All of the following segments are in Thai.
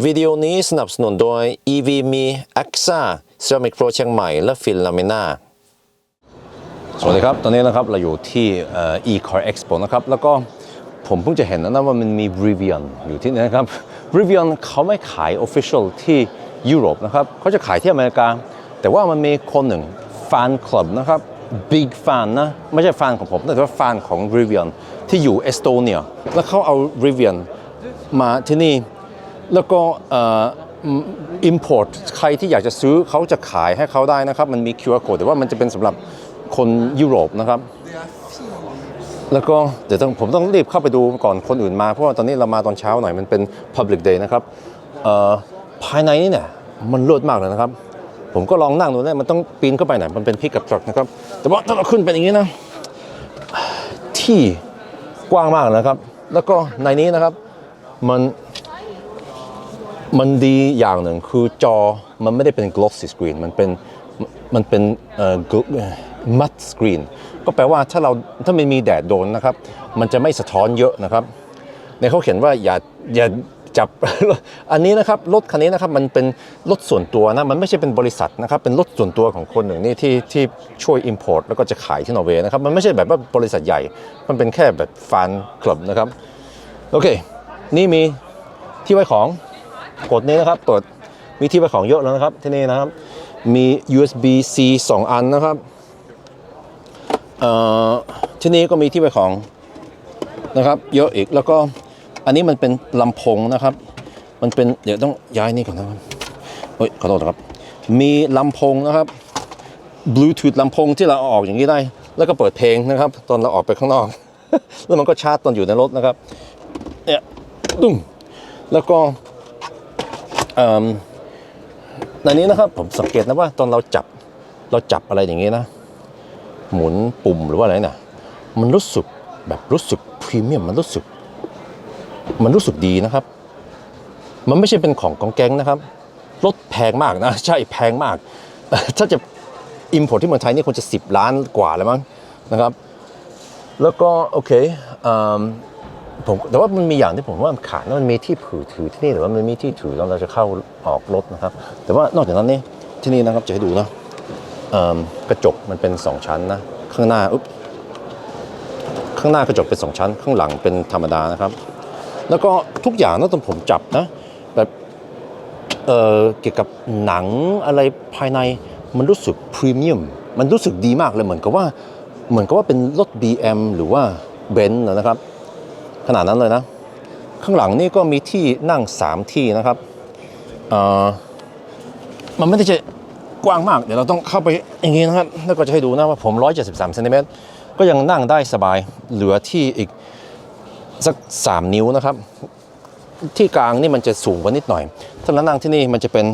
วิดีโอนี้สนับสนุนโดย EV มี AXA Ceramic Pro เชียงใหม่ และฟินลามิน่าสวัสดีครับ ตอนนี้นะครับเราอยู่ที่ e-car expo นะครับ แล้วก็ผมเพิ่งจะเห็นนะว่ามันมี Rivian อยู่ที่นี่นะครับ Rivian เขาไม่ขาย official ที่ยุโรปนะครับ เขาจะขายที่อเมริกา แต่ว่ามันมีคนหนึ่ง fan club นะครับ big fan นะ ไม่ใช่แฟนของผม แต่ว่าแฟนของ Rivian ที่อยู่เอสโตเนีย แล้วเขาเอา Rivian มาที่นี่ แล้วก็อ่อ import ใครที่อยากจะซื้อเขาจะขายให้เขาได้นะครับ มันมี QR code แต่ว่ามันจะเป็นสำหรับคนยุโรปนะครับ แล้วก็เดี๋ยวต้องผมต้องรีบเข้าไปดูก่อนคนอื่นมา เพราะว่าตอนนี้เรามาตอนเช้าหน่อยมันเป็น Public Day นะครับภายในนี่เนี่ยมันเลิศมากเลยนะครับ ผมก็ลองนั่งดูเนี่ยมันต้องปีนเข้าไปหน่อยมันเป็นพิกกับทรัคนะครับ แต่ว่าถ้าเราขึ้นเป็นอย่างนี้นะ ที่กว้างมากนะครับ แล้วก็ในนี้นะครับมัน มันดีอย่างหนึ่งคือจอมันไม่ได้เป็น glossy screen มันเป็นมันเป็นเอ่อ matte screen ก็แปลว่าถ้าเราถ้ามันมีแดดโดนนะครับ มันจะไม่สะท้อนเยอะนะครับ ในเขาเขียนว่าอย่าอย่าจับอันนี้นะครับรถคันนี้นะครับมันเป็นรถส่วนตัวนะมันไม่ใช่เป็นบริษัทนะครับเป็นรถส่วนตัวของคนหนึ่งนี่ที่ที่ช่วย import แล้วก็จะขายที่นอร์เวย์นะครับมันไม่ใช่แบบว่าบริษัทใหญ่ มันเป็นแค่แบบฟานคลับนะครับโอเค นี่มีที่ไว้ของ กดนี้นะครับเปิดมีที่ไว้ของเยอะแล้วนะครับที่นี่นะครับ มี USB C 2 อันนะครับที่นี่ก็มีที่ไว้ของนะครับ เยอะอีกแล้วก็อันนี้มันเป็นลำโพงนะครับ มันเป็นเดี๋ยวต้องย้ายนี่ก่อนนะครับเฮ้ยขอโทษนะครับ มีลำโพงนะครับ Bluetooth ลำโพงที่เราเอาออกอย่างนี้ได้ แล้วก็เปิดเพลงนะครับ ตอนเราออกไปข้างนอก แล้วมันก็ชาร์จตอนอยู่ในรถนะครับเนี่ยตุ้มแล้วก็ อิ่มในนี้นะครับผมสังเกตนะว่าตอนเราจับเราจับอะไรอย่างนี้นะ หมุนปุ่มหรือว่าอะไรนะมันรู้สึกแบบรู้สึกพรีเมียมมันรู้สึก มันรู้สึกดีนะครับ มันไม่ใช่เป็นของกองแกงนะครับรถแพงมากนะใช่แพงมาก ถ้าจะอิมพอร์ตที่เมืองไทยนี่ควรจะ 10 ล้านกว่าแล้วมั้งนะครับ แล้วก็โอเคเอิ่ม ผมแต่ว่ามันมีอย่างที่ผมว่ามันขาดนะมันมีที่ผือถือที่นี่หรือว่ามันมีที่ถือตอนเราจะเข้าออกรถนะครับ แต่ว่านอกจากนั้นนี่ที่นี่นะครับจะให้ดูนะกระจกมันเป็นสองชั้นนะข้างหน้าอุ๊บข้างหน้ากระจกเป็นสองชั้น ข้างหลังเป็นธรรมดานะครับ แล้วก็ทุกอย่างนะตอนผมจับนะแบบเเกี่ยวกับหนังอะไรภายในมันรู้สึกพรีเมียมมันรู้สึกดีมากเลยเหมือนกับว่าเหมือนกับว่าเป็นรถ BM หรือว่าเบนซ์นะครับ ขนาดนั้นเลยนะ ข้างหลังนี่ก็มีที่นั่ง 3 ที่นะครับมันไม่ได้จะกว้างมาก เดี๋ยวเราต้องเข้าไปอย่างนี้นะครับ แล้วก็จะให้ดูนะว่าผม 173เซนติเมตรก็ยังนั่งได้สบายเหลือที่อีกสัก 3 นิ้วนะครับ ที่กลางนี่มันจะสูงกว่านิดหน่อย ถ้าเรานั่งที่นี่มันจะเป็น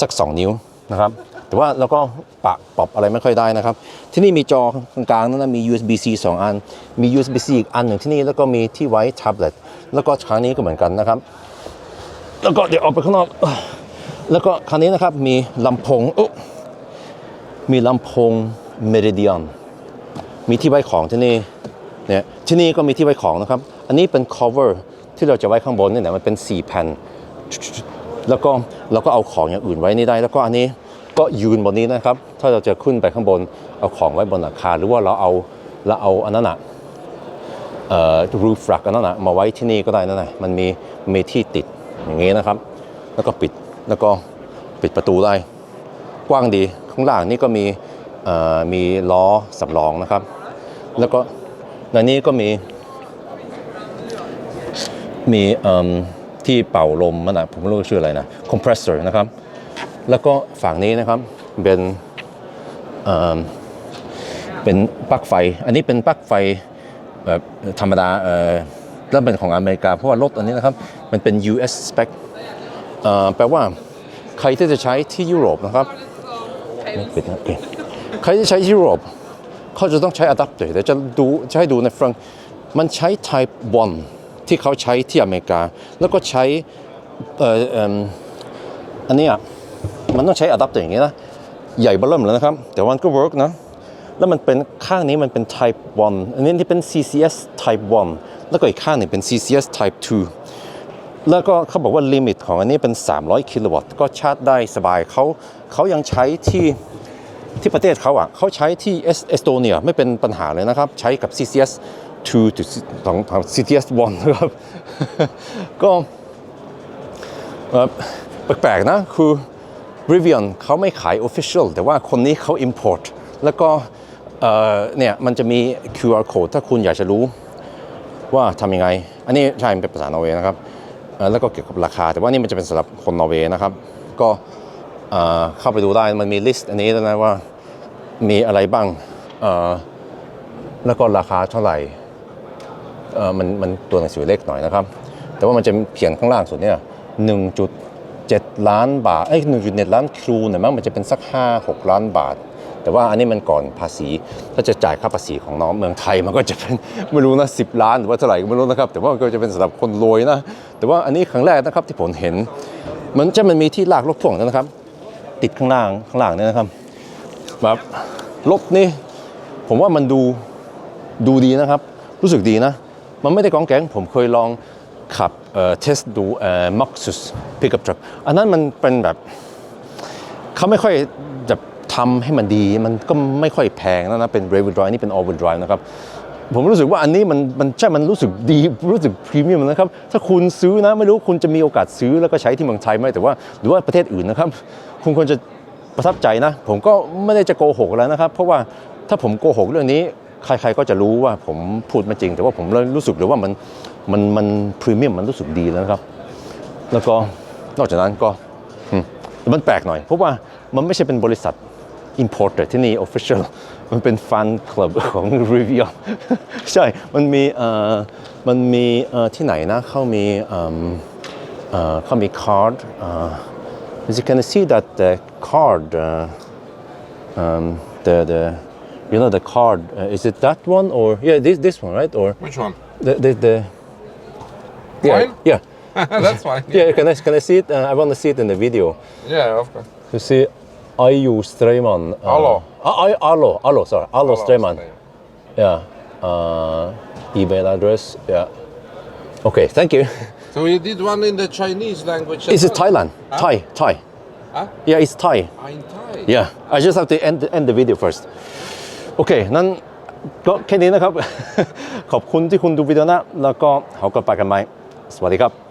สัก 2 นิ้วนะครับ แต่ว่าเราก็ปะปรับอะไรไม่ค่อยได้นะครับ ที่นี่มีจอกลางๆนั่นมี USB-C 2 อัน มี USB-C อีกอันหนึ่งที่นี่แล้วก็มีที่ไว้แท็บเล็ตแล้วก็ครั้งนี้ก็เหมือนกันนะครับ แล้วก็เดี๋ยวออกไปข้างนอก แล้วก็ครั้งนี้นะครับมีลำโพงมีลำโพง Meridian มีที่ไว้ของที่นี่เนี่ยที่นี่ก็มีที่ไว้ของนะครับ อันนี้เป็น cover ที่เราจะไว้ข้างบนเนี่แหละมันเป็น 4 แผ่น แล้วก็เราก็เอาของอย่างอื่นไว้นี่ได้ แล้วก็อันนี้ ก็ยืนบนนี้นะครับ ถ้าเราจะขึ้นไปข้างบนเอาของไว้บนหลังคาหรือว่าเราเอาเราเอาอันนั้นอะเอ่อ roof rack อันนั้นอะมาไว้ที่นี่ก็ได้นั่นแหละมันมีมีที่ติดอย่างงี้นะครับ แล้วก็ปิดแล้วก็ปิดประตูได้ กว้างดีข้างล่างนี่ก็มีเอ่อมีล้อสำรองนะครับ แล้วก็ในนี้ก็มีมีเอิ่มที่เป่าลมมันนะผมไม่รู้ชื่ออะไรนะคอมเพรสเซอร์นะครับ แล้วก็ฝั่งนี้นะครับเป็นเอิ่มเป็นปลั๊กไฟ อันนี้เป็นปลั๊กไฟแบบธรรมดาเอ่อแล้วเป็นของอเมริกา เพราะว่ารถอันนี้นะครับ มันเป็น US spec เอ่อแปลว่าใครที่จะใช้ที่ยุโรปนะครับไม่ปิดนะใครที่ใช้ที่ยุโรป เขาจะต้องใช้อะแดปเตอร์เดี๋ยวจะดูจะให้ดูในฝรั่งมันใช้ Type 1 ที่เขาใช้ที่อเมริกา แล้วก็ใช้เอ่อเอ่ออันนี้ย มันต้องใช้อะแดปเตอร์อย่างนี้นะ ใหญ่เบ้อเริ่มแล้วนะครับ แต่วันก็เวิร์กนะ แล้วมันเป็นข้างนี้มันเป็น Type 1 อันนี้ที่เป็น CCS Type 1 แล้วก็อีกข้างหนึ่งเป็น CCS Type 2 แล้วก็เขาบอกว่าลิมิตของอันนี้เป็น 300 กิโลวัตต์ ก็ชาร์จได้สบายเขาเขายังใช้ที่ที่ประเทศเขาอะเขาใช้ที่เอสเอสโตเนียไม่เป็นปัญหาเลยนะครับ ใช้กับ CCS 2 to ของ CCS 1นะครับ ก็แปลกๆนะคือ Rivian เขาไม่ขาย Official แต่ว่าคนนี้เขา Import แล้วก็เนี่ยมันจะมี QR code ถ้าคุณอยากจะรู้ว่าทำยังไง อันนี้ใช่เป็นภาษานอร์เวย์นะครับแล้วก็เกี่ยวกับราคา แต่ว่านี่มันจะเป็นสำหรับคนนอร์เวย์นะครับ ก็เข้าไปดูได้มันมีลิสต์อันนี้ด้วนะว่ามีอะไรบ้างแล้วก็ราคาเท่าไหร่มันมันตัวหนังสือเล็กหน่อยนะครับ แต่ว่ามันจะเขียนข้างล่างสุดเนี่ย 7 ล้านบาทเอ้หนึ่งย1.1ล้านครูเนี่ยมั้งมันจะเป็นสัก 5 6 ล้านบาท แต่ว่าอันนี้มันก่อนภาษี ถ้าจะจ่ายค่าภาษีของน้องเมืองไทยมันก็จะเป็นไม่รู้นะ10ล้านหรือว่าเท่าไหร่ก็ไม่รู้นะครับ แต่ว่ามันก็จะเป็นสำหรับคนรวยนะแต่ว่าอันนี้ครั้งแรกนะครับที่ผมเห็นมันจะมันมีที่ลากรถพ่วงนะครับ ติดข้างล่างข้างล่างเนี่ยนะครับแบบรถนี่ผมว่ามันดูดูดีนะครับ รู้สึกดีนะ มันไม่ได้กองแกงผมเคยลอง ขับเอ่อเทสดูเอ่อ Maxus pickup truck อันนั้นมันเป็นแบบเขาไม่ค่อยจะทำให้มันดี มันก็ไม่ค่อยแพงนะนะ เป็น rear wheel drive นี่เป็น all wheel drive นะครับ ผมรู้สึกว่าอันนี้มันมันใช่ มันรู้สึกดี รู้สึกพรีเมียมนะครับ ถ้าคุณซื้อนะ ไม่รู้คุณจะมีโอกาสซื้อแล้วก็ใช้ที่เมืองไทยไหมแต่ว่าหรือว่าประเทศอื่นนะครับ คุณควรจะประทับใจนะ ผมก็ไม่ได้จะโกหกแล้วนะครับ เพราะว่าถ้าผมโกหกเรื่องนี้ใครๆก็จะรู้ว่าผมพูดม่จริง แต่ว่าผมรู้สึกเลยว่ามัน มันมันพรีเมียมมันรู้สึกดีแล้วนะครับ แล้วก็นอกจากนั้นก็อืมแต่มันแปลกหน่อย เพราะว่ามันไม่ใช่เป็นบริษัท importer ที่นี่ official มันเป็นฟันคลับของ Rivian ใช่ มันมีเอ่อมันมีเอ่อที่ไหนนะเขามีเอิ่มเอ่อเขามี card เอ่อ as you can see that the card uh, um, the the you know the card uh, is it that one or yeah this this one right or Which one? the the, the yeah Mine? yeah That's fine. yeah can I can I see it uh, I want to see it in the video Yeah, of course. You see, Ayu Streyman. Uh, Alo. Ah, I, Alo, Alo, sorry. Alo, Hello, Streyman. Steve. Yeah. Uh, email address. Yeah. Okay, thank you. So you did one in the Chinese language. Is as it well? Thailand? Huh? Thai, Thai. Huh? Yeah, it's Thai. Ah, in Thai. Yeah. I just have to end end the video first. โอเค นั้นก็แค่นี้นะครับ ขอบคุณที่คุณดูวิดีโอนะ แล้วก็เขาก็ไปกันไหม สวัสดีครับ